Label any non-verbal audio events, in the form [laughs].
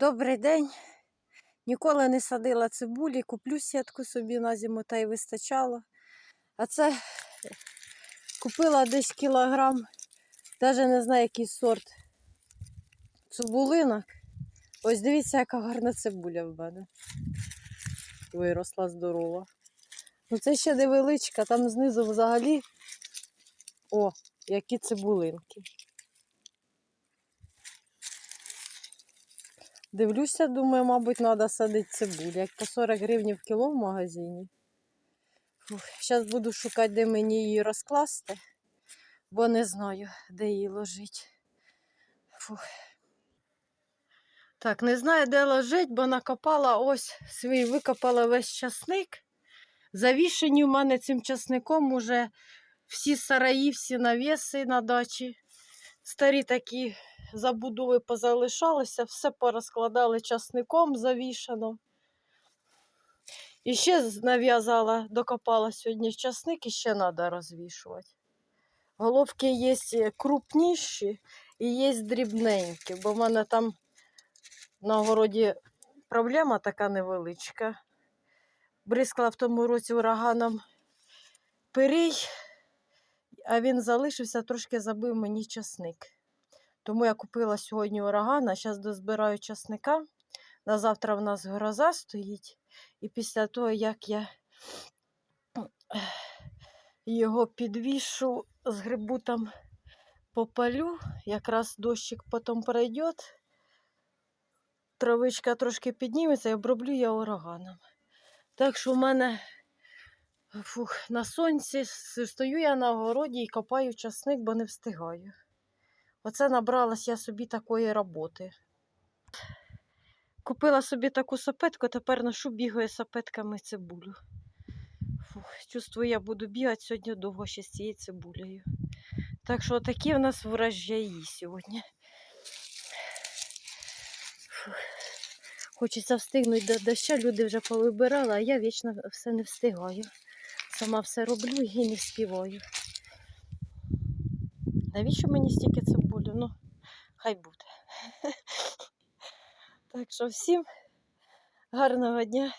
Добрий день. Ніколи не садила цибулі, куплю сітку собі на зиму та й вистачало. А це купила десь кілограм, навіть не знаю, який сорт цибулинок. Ось дивіться, яка гарна цибуля в мене. Виросла здорова. Ну це ще невеличка, там знизу взагалі. О, які цибулинки. Дивлюся, думаю, мабуть, треба садити цибулю. Як по 40 гривень в кіло в магазині. Зараз буду шукати, де мені її розкласти, бо не знаю, де її ложити. Фух. Так, не знаю, де ложити, бо накопала ось свій, викопала весь часник. Завішені в мене цим часником уже всі сараї, всі навіси на дачі. Старі такі забудови позалишалися, все порозкладали часником завішано. І ще нав'язала, докопала сьогодні часник і ще треба розвішувати. Головки є крупніші і є дрібненькі, бо в мене там на городі проблема така невеличка. Бризкала в тому році ураганом пирій, а він залишився, трошки забив мені часник. Тому я купила сьогодні ураган, а зараз дозбираю часника. На завтра в нас гроза стоїть. І після того, як я його підвішу, згребу там попалю, якраз дощик потім пройде, травичка трошки підніметься і оброблю я ураганом. Так що в мене фух, на сонці стою я на городі і копаю часник, бо не встигаю. Оце набралась я собі такої роботи. Купила собі таку сапетку, тепер ношу бігаю сапетками цибулю. Фух, чувствую, я буду бігати сьогодні довго ще з цією цибулею. Так що такі в нас врожаї сьогодні. Фух. Хочеться встигнути до доща, люди вже повибирали, а я вічно все не встигаю. Сама все роблю і не співаю. Навіщо мені стільки цибулі? Ну, хай буде. [laughs] Так що всім гарного дня.